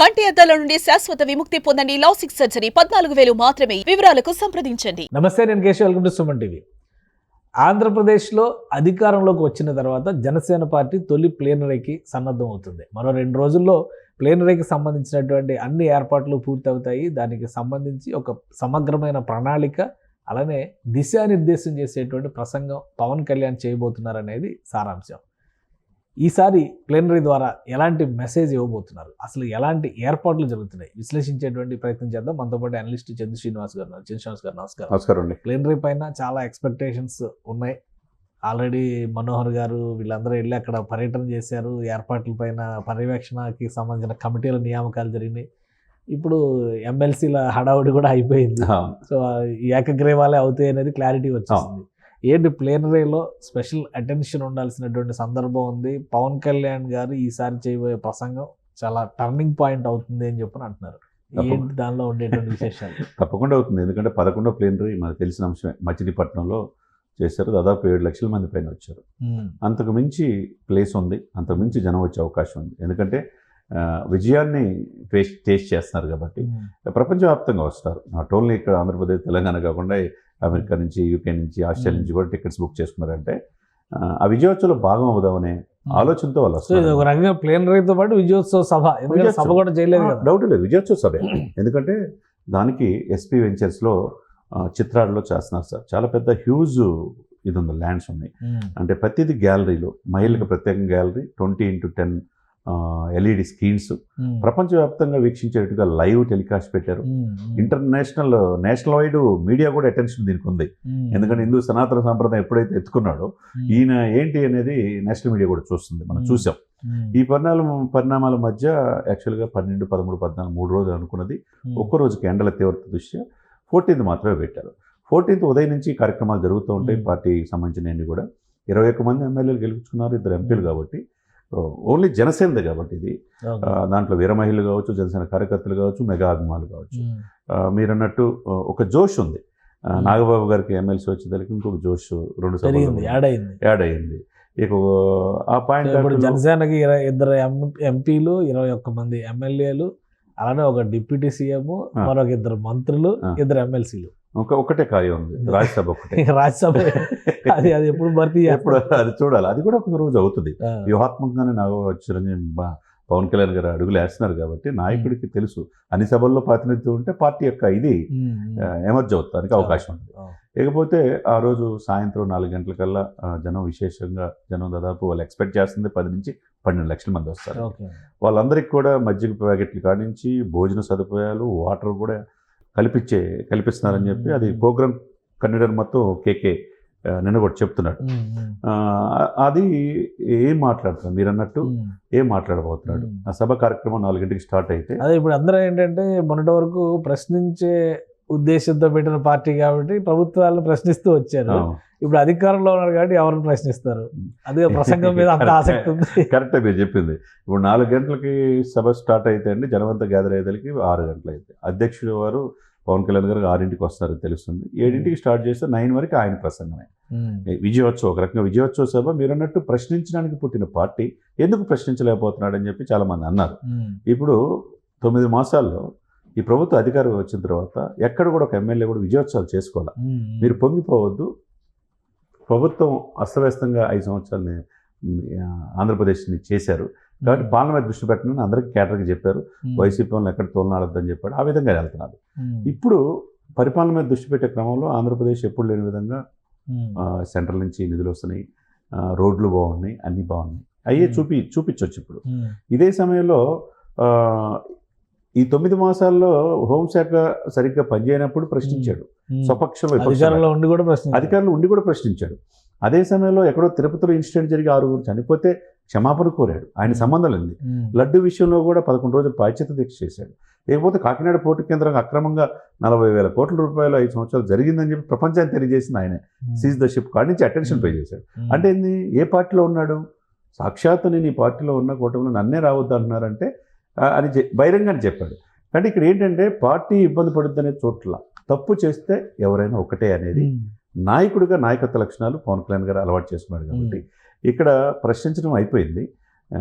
కంటి అద్దాల నుండి శాశ్వత విముక్తి పొందండి లాసిక్ సర్జరీ. పద్నాలుగు వేలు మాత్రమే. వివరాలకు సంప్రదించండి. నమస్తే నేను Keshav. Welcome to Suman TV. ఆంధ్రప్రదేశ్లో అధికారంలోకి వచ్చిన తర్వాత జనసేన పార్టీ తొలి ప్లేనరీకి సన్నద్ధం అవుతుంది. మరో రెండు రోజుల్లో ప్లేనరీకి సంబంధించినటువంటి అన్ని ఏర్పాట్లు పూర్తవుతాయి. దానికి సంబంధించి ఒక సమగ్రమైన ప్రణాళిక అలానే దిశానిర్దేశం చేసేటువంటి ప్రసంగం పవన్ కళ్యాణ్ చేయబోతున్నారనేది సారాంశం. ఈసారి ప్లేనరీ ద్వారా ఎలాంటి మెసేజ్ ఇవ్వబోతున్నారు? అసలు ఎలాంటి ఏర్పాట్లు జరుగుతున్నాయి? విశ్లేషించేటువంటి ప్రయత్నం చేద్దాం. మనతో పాటు అనలిస్ట్ చంద్ర శ్రీనివాస్ గారు. చంద్ర శ్రీనివాస్ గారు నమస్కారం. నమస్కారం అండి. ప్లేనరీ పైన చాలా ఎక్స్పెక్టేషన్స్ ఉన్నాయి. ఆల్రెడీ మనోహర్ గారు వీళ్ళందరూ వెళ్ళి అక్కడ పర్యటన చేశారు. ఏర్పాట్ల పైన పర్యవేక్షణకి సంబంధించిన కమిటీల నియామకాలు జరిగినాయి. ఇప్పుడు ఎమ్మెల్సీల హడావుడి కూడా అయిపోయింది. సో ఈ ఏకగ్రీవాలే అవుతాయి అనేది క్లారిటీ వచ్చేసింది. ఏంటి ప్లేనరీలో స్పెషల్ అటెన్షన్ ఉండాల్సినటువంటి సందర్భం ఉంది? పవన్ కళ్యాణ్ గారు ఈసారి చేయబోయే ప్రసంగం చాలా టర్నింగ్ పాయింట్ అవుతుంది అని చెప్పని అంటున్నారు. ఏంటి దానిలో ఉండేటువంటి విశేషాలు? తప్పకుండా అవుతుంది. ఎందుకంటే పదకొండో ప్లేనరీ మనకు తెలిసిన అంశమే. మచిలీపట్నంలో చేశారు. దాదాపు ఏడు లక్షల మంది పైన వచ్చారు. అంతకు మించి ప్లేస్ ఉంది. అంతకు మించి జనం వచ్చే అవకాశం ఉంది. ఎందుకంటే విజయాన్ని టేస్ట్ టేస్ట్ చేస్తున్నారు కాబట్టి ప్రపంచవ్యాప్తంగా వస్తారు. నాట్ ఓన్లీ ఇక్కడ ఆంధ్రప్రదేశ్ తెలంగాణ కాకుండా అమెరికా నుంచి యూకే నుంచి ఆస్ట్రేలియా నుంచి కూడా టికెట్స్ బుక్ చేసుకున్నారంటే ఆ, ఆ విజయోత్సవంలో భాగం అవుదామనే ఆలోచనతో వాళ్ళు ఒక రకంగా ప్లేనరీతో పాటు విజయోత్సవ సభ. సభ. కూడా చేయలేదు డౌట్ లేదు విజయోత్సవ సభే. ఎందుకంటే దానికి ఎస్పీ వెంచర్స్లో చిత్రాల్లో చేస్తున్నారు సార్. చాలా పెద్ద హ్యూజ్ ఇది ఉంది ల్యాండ్స్ ఉన్నాయి. అంటే ప్రతిదీ గ్యాలరీలో మహిళలకు ప్రత్యేక gallery twenty into ten LED screens ప్రపంచవ్యాప్తంగా వీక్షించేట్టుగా లైవ్ టెలికాస్ట్ పెట్టారు. ఇంటర్నేషనల్ నేషనల్ వైడ్ మీడియా కూడా అటెన్షన్ దీనికి ఉంది. ఎందుకంటే హిందూ సనాతన సాంప్రదాయం ఎప్పుడైతే ఎత్తుకున్నాడో ఈయన ఏంటి అనేది నేషనల్ మీడియా కూడా చూస్తుంది. మనం. చూసాం. ఈ పరిణామం పరిణామాల మధ్య యాక్చువల్గా పన్నెండు పదమూడు పద్నాలుగు మూడు రోజులు అనుకున్నది. ఒక్క రోజుకి ఎండల తీవ్రత దృష్ట్యా ఫోర్టీన్త్ మాత్రమే పెట్టారు. ఫోర్టీన్త్ ఉదయం నుంచి కార్యక్రమాలు జరుగుతూ ఉంటాయి. పార్టీకి సంబంధించినవి కూడా. ఇరవై ఒక్క మంది ఎమ్మెల్యేలు గెలుచుకున్నారు ఇద్దరు ఎంపీలు కాబట్టి. ఓన్లీ జనసేనది కాబట్టి ఇది. దాంట్లో వీర మహిళలు కావచ్చు జనసేన కార్యకర్తలు కావచ్చు మెగా అభిమానులు కావచ్చు. మీరు అన్నట్టు ఒక జోష్ ఉంది. నాగబాబు గారికి ఎమ్మెల్సీ వచ్చేదానికి ఇంకొక జోష్ రెండు యాడ్ అయింది. యాడ్ అయ్యింది ఇక ఆ పాయింట్ ఇప్పుడు జనసేనకి ఇరవై ఇద్దరు ఎం- ఎంపీలు ఇరవై ఒక్క మంది ఎమ్మెల్యేలు అలానే ఒక డిప్యూటీ సీఎం. మరొక ఇద్దరు మంత్రులు. ఇద్దరు ఎమ్మెల్సీలు. ఒక ఒకటే ఖాళీ ఉంది. రాజ్యసభ ఒకటే. రాజ్యసభ. అది అది ఎప్పుడు భర్తీ ఎప్పుడు? అది చూడాలి. అది కూడా ఒక రోజు అవుతుంది. వ్యూహాత్మకంగానే నాగ చిరంజీవి పవన్ కళ్యాణ్ గారు అడుగులు వేస్తున్నారు కాబట్టి నాయకుడికి తెలుసు. అన్ని సభల్లో ప్రాతినిధ్యం ఉంటే పార్టీ యొక్క ఇది. ఎమర్జ్ అవుతానికి అవకాశం ఉంది ఇకపోతే ఆ రోజు సాయంత్రం నాలుగు గంటలకల్లా జనం విశేషంగా జనం దాదాపు వాళ్ళు ఎక్స్పెక్ట్ చేస్తుంది పది నుంచి పన్నెండు లక్షల మంది వస్తారు. వాళ్ళందరికీ కూడా మజ్జిగ ప్యాకెట్లు కానించి భోజన సదుపాయాలు వాటర్ కూడా కల్పించే కల్పిస్తున్నారని చెప్పి అది ప్రోగ్రామ్ కన్వీనర్ మొత్తం కేకే నిన్న కూడా చెప్తున్నాడు అది ఏం మాట్లాడుతున్నాడు మీరు అన్నట్టు. ఏం మాట్లాడబోతున్నాడు. ఆ సభ కార్యక్రమం నాలుగింటికి స్టార్ట్ అయితే అదే ఇప్పుడు అందరూ ఏంటంటే మొన్నటి వరకు ప్రశ్నించే ఉద్దేశంతో పెట్టిన పార్టీ కాబట్టి ప్రభుత్వాలను ప్రశ్నిస్తూ వచ్చారు. ఇప్పుడు అధికారంలో ఉన్నారు కాబట్టి ఎవరిని ప్రశ్నిస్తారు? అదే ప్రసంగం మీద అంత ఆసక్తి ఉంది. కరెక్టే మీరు చెప్పింది. ఇప్పుడు నాలుగు గంటలకి సభ స్టార్ట్ అయితే అండి జనవంత గ్యాదర్ అయ్యేదానికి ఆరు గంటలు అయితే. అధ్యక్షుడు వారు పవన్ కళ్యాణ్ గారు ఆరింటికి వస్తారని తెలుస్తుంది. ఏడింటికి స్టార్ట్ చేస్తే నైన్ వరకు ఆయన ప్రసంగమే. ఉమ్, విజయోత్సవం ఒక రకంగా విజయోత్సవ సభ మీరు అన్నట్టు ప్రశ్నించడానికి పుట్టిన పార్టీ. ఎందుకు ప్రశ్నించలేకపోతున్నాడని చెప్పి చాలామంది అన్నారు. ఉమ్, ఇప్పుడు తొమ్మిది మాసాల్లో ఈ ప్రభుత్వ అధికారం వచ్చిన తర్వాత ఎక్కడ కూడా ఒక ఎమ్మెల్యే కూడా విజయోత్సవాలు చేసుకోవాలి? మీరు పొంగిపోవద్దు. ప్రభుత్వం అస్తవ్యస్తంగా ఐదు సంవత్సరాలని ఆంధ్రప్రదేశ్ని చేశారు. కాబట్టి పాలన మీద దృష్టి పెట్టమని అందరికీ కేటర్కి చెప్పారు. వైసీపీ వాళ్ళని ఎక్కడ తోలనాడొద్దని చెప్పాడు. ఆ విధంగా వెళ్తున్నారు. ఇప్పుడు పరిపాలన మీద దృష్టి పెట్టే క్రమంలో ఆంధ్రప్రదేశ్ ఎప్పుడు లేని విధంగా సెంట్రల్ నుంచి నిధులు వస్తున్నాయి. రోడ్లు బాగున్నాయి అన్నీ బాగున్నాయి. అయ్యే. చూపి చూపించవచ్చు ఇప్పుడు. ఇదే సమయంలో ఈ తొమ్మిది మాసాల్లో హోంశాఖ సరిగ్గా పనిచేయనప్పుడు ప్రశ్నించాడు. విపక్షంలో. అధికారంలో ఉండి కూడా ప్రశ్న అధికారులు ఉండి కూడా ప్రశ్నించాడు. అదే సమయంలో ఎక్కడో తిరుపతిలో ఇన్సిడెంట్ జరిగి ఆరుగురు చనిపోతే క్షమాపణ కోరాడు. ఆయన. సంబంధం ఉంది లడ్డు విషయంలో కూడా పదకొండు రోజులు బాధ్యత దీక్ష చేశాడు. లేకపోతే కాకినాడ పోర్టు కేంద్రం అక్రమంగా నలభై వేల కోట్ల రూపాయలు ఐదు సంవత్సరాలు జరిగిందని చెప్పి ప్రపంచానికి తెలియజేసింది ఆయనే. సీజ్ ద షిప్ కాడి నుంచి అటెన్షన్ పే చేశాడు. అంటే ఏంది? ఏ పార్టీలో ఉన్నాడు? సాక్షాత్తు నేను ఈ పార్టీలో ఉన్న కూటమిలో నన్నే రావద్దు అంటున్నారంటే అని చె- బహిరంగానే చెప్పాడు. అంటే ఇక్కడ ఏంటంటే పార్టీ ఇబ్బంది పడుద్దనే చోట్ల తప్పు చేస్తే ఎవరైనా ఒకటే అనేది నాయకుడిగా నాయకత్వ లక్షణాలు పవన్ కళ్యాణ్ గారు అలవాటు చేసుకున్నాడు కాబట్టి ఇక్కడ ప్రశ్నించడం అయిపోయింది.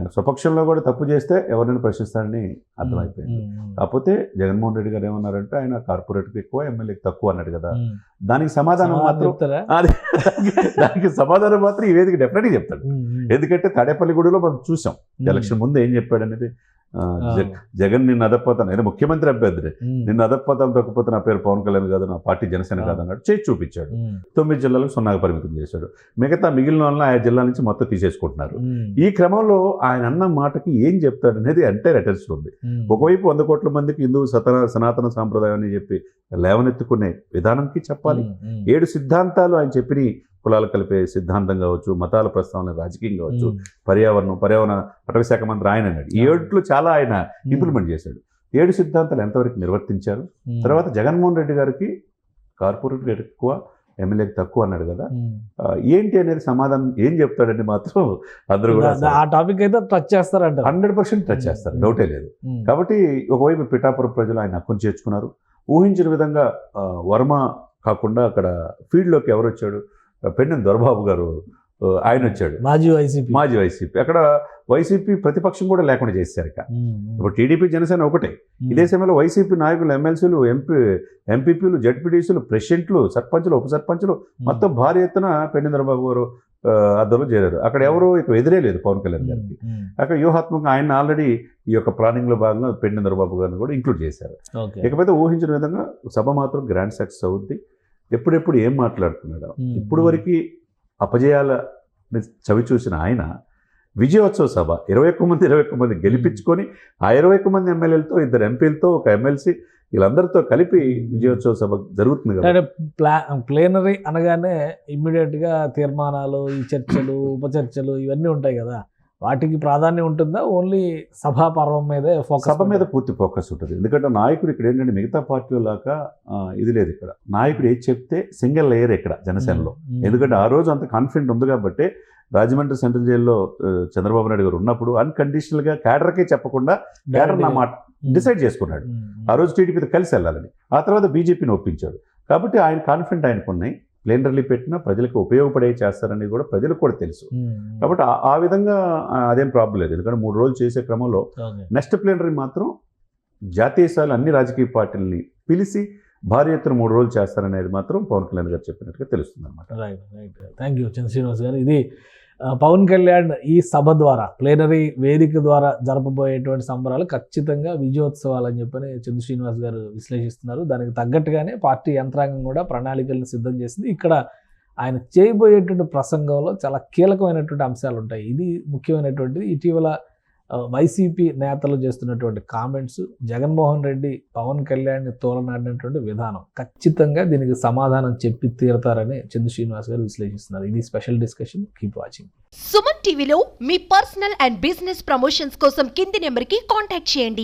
స్వపక్షంలో కూడా తప్పు చేస్తే ఎవరినైనా ప్రశ్నిస్తారని అర్థమైపోయింది. కాకపోతే జగన్మోహన్ రెడ్డి గారు ఏమన్నారంటే ఆయన కార్పొరేట్కి ఎక్కువ ఎమ్మెల్యేకి తక్కువ అన్నాడు కదా. దానికి సమాధానం మాత్రం దానికి సమాధానం మాత్రం ఈ వేదిక డెఫినెట్గా చెప్తాడు. ఎందుకంటే తాడేపల్లిగూడలో మనం చూసాం. ఎలక్షన్ ముందు ఏం చెప్పాడు అనేది జగన్ నిన్ను అదపోతాను నేను ముఖ్యమంత్రి అభ్యర్థి నిన్ను అదపోతాను తొక్కపోతే నా పేరు పవన్ కళ్యాణ్ కాదు నా పార్టీ జనసేన. కాదు అన్నాడు చేసి చూపించాడు. తొమ్మిది జిల్లాలకు సున్నాగా పరిమితం చేశాడు. మిగతా మిగిలిన వాళ్ళని ఆయా జిల్లా నుంచి మొత్తం తీసేసుకుంటున్నారు. ఈ క్రమంలో ఆయన అన్న మాటకి ఏం చెప్తాడు అనేది ఎంటైర్ అటెన్షన్ ఉంది ఒకవైపు వంద కోట్ల మందికి హిందూ సతన సనాతన సాంప్రదాయం అని చెప్పి లేవనెత్తుకునే విధానంకి చెప్పాలి. ఏడు సిద్ధాంతాలు ఆయన చెప్పిన కులాలు కలిపే సిద్ధాంతం కావచ్చు మతాల ప్రస్తావన రాజకీయం కావచ్చు పర్యావరణం పర్యావరణ అటవీ శాఖ మంత్రి ఆయన అన్నాడు. ఈ ఏడుట్లో చాలా ఆయన ఇంప్లిమెంట్ చేశాడు. ఏడు సిద్ధాంతాలు ఎంతవరకు నిర్వర్తించారు? తర్వాత జగన్మోహన్ రెడ్డి గారికి కార్పొరేట్ ఎక్కువ ఎమ్మెల్యేకి తక్కువ అన్నాడు కదా. ఏంటి అనేది సమాధానం ఏం చెప్తాడని మాత్రం అందరూ కూడా ఆ టాపిక్ అయితే టచ్ చేస్తారంట. హండ్రెడ్ పర్సెంట్ టచ్ చేస్తారు డౌటే లేదు. కాబట్టి ఒకవైపు పిఠాపురం ప్రజలు ఆయన హక్కును చేర్చుకున్నారు. ఊహించిన విధంగా వర్మ కాకుండా అక్కడ ఫీల్డ్లోకి ఎవరు వచ్చాడు? పెండెం దొరబాబు గారు ఆయన వచ్చాడు. మాజీ వైసీపీ. మాజీ వైసీపీ. అక్కడ వైసీపీ ప్రతిపక్షం కూడా లేకుండా చేశారు ఇక. ఇప్పుడు టీడీపీ జనసేన ఒకటే. ఇదే సమయంలో వైసీపీ నాయకులు ఎమ్మెల్సీలు ఎంపీ ఎంపీపీలు జడ్పీటీసీలు ప్రెసిడెంట్లు సర్పంచులు ఉప సర్పంచులు మొత్తం భారీ ఎత్తున పెండెం దొరబాబు గారు ఆ, అద్దెలో చేరారు. అక్కడ ఎవరు ఇక ఎదురే లేదు పవన్ కళ్యాణ్ గారికి. అక్కడ వ్యూహాత్మకంగా ఆయన ఆల్రెడీ ఈ యొక్క ప్లానింగ్లో భాగంగా పెండెం దొరబాబు గారిని కూడా ఇంక్లూడ్ చేశారు. ఇకపోతే ఊహించిన విధంగా సభ మాత్రం గ్రాండ్ సక్సెస్ అవుద్ది. ఎప్పుడెప్పుడు ఏం మాట్లాడుతున్నాడు. ఇప్పుడు వరకు అపజయాల చవి చూసిన ఆయన విజయోత్సవ సభ ఇరవై ఒక్క మంది ఇరవై ఒక్క మంది గెలిపించుకొని ఆ ఇరవై ఒక్క మంది ఎమ్మెల్యేలతో ఇద్దరు ఎంపీలతో ఒక ఎమ్మెల్సీ వీళ్ళందరితో కలిపి విజయోత్సవ సభ జరుగుతుంది కదా. ప్లా ప్లేనరీ అనగానే ఇమ్మీడియట్గా తీర్మానాలు ఈ చర్చలు ఉప చర్చలు ఇవన్నీ ఉంటాయి కదా. వాటికి ప్రాధాన్యం ఉంటుందా? ఓన్లీ సభా పర్వం మీదే ఫోకస్ సభ మీద పూర్తి ఫోకస్ ఉంటుంది. ఎందుకంటే నాయకుడు ఇక్కడ ఏంటంటే మిగతా పార్టీల లాగా ఇది లేదు ఇక్కడ. నాయకుడు ఏది చెప్తే సింగిల్ లేయర్ ఇక్కడ జనసేనలో. ఎందుకంటే ఆ రోజు అంత కాన్ఫిడెంట్ ఉంది కాబట్టి రాజమండ్రి సెంట్రల్ జైల్లో చంద్రబాబు నాయుడు గారు ఉన్నప్పుడు అన్కండిషనల్గా క్యాడర్కే చెప్పకుండా క్యాడర్ నా మాట డిసైడ్ చేసుకున్నాడు. ఆ రోజు టీడీపీతో కలిసి వెళ్ళాలని. ఆ తర్వాత బీజేపీని ఒప్పించాడు. కాబట్టి ఆయన కాన్ఫిడెంట్ ఆయనకు ఉన్నాయి ప్లేనర్లీ పెట్టినా ప్రజలకు ఉపయోగపడే చేస్తారనేది కూడా ప్రజలకు కూడా తెలుసు. కాబట్టి ఆ- విధంగా అదేం ప్రాబ్లం లేదు. ఎందుకంటే మూడు రోజులు చేసే క్రమంలో నెక్స్ట్ ప్లేనరీ మాత్రం జాతీయ స్థాయిలో అన్ని రాజకీయ పార్టీలని పిలిచి భారీ ఎత్తున మూడు రోజులు చేస్తారనేది మాత్రం పవన్ కళ్యాణ్ గారు చెప్పినట్టుగా తెలుస్తుంది అనమాట right right thank you Chandra Srinivas గారు. ఇది పవన్ కళ్యాణ్ ఈ సభ ద్వారా ప్లేనరీ వేదిక ద్వారా జరపబోయేటువంటి సంబరాలు ఖచ్చితంగా విజయోత్సవాలు అని చెప్పని చంద్ర శ్రీనివాస్ గారు విశ్లేషిస్తున్నారు. దానికి తగ్గట్టుగానే పార్టీ యంత్రాంగం కూడా ప్రణాళికలను సిద్ధం చేసింది. ఇక్కడ ఆయన చేయబోయేటువంటి ప్రసంగంలో చాలా కీలకమైనటువంటి అంశాలు ఉంటాయి. ఇది ముఖ్యమైనటువంటిది. ఇటీవల వైసీపీ నేతలు చేస్తున్నటువంటి కామెంట్స్ జగన్మోహన్ రెడ్డి పవన్ కళ్యాణ్ని తోలనాడినటువంటి విధానం. ఖచ్చితంగా దీనికి సమాధానం చెప్పి తీరతారని చంద్ర శ్రీనివాస్ గారు విశ్లేషిస్తున్నారు. ఇది special discussion. Keep watching. Suman టీవీలో మీ పర్సనల్ అండ్ బిజినెస్ ప్రమోషన్స్ కోసం కింది నెంబర్కి కాంటాక్ట్ చేయండి.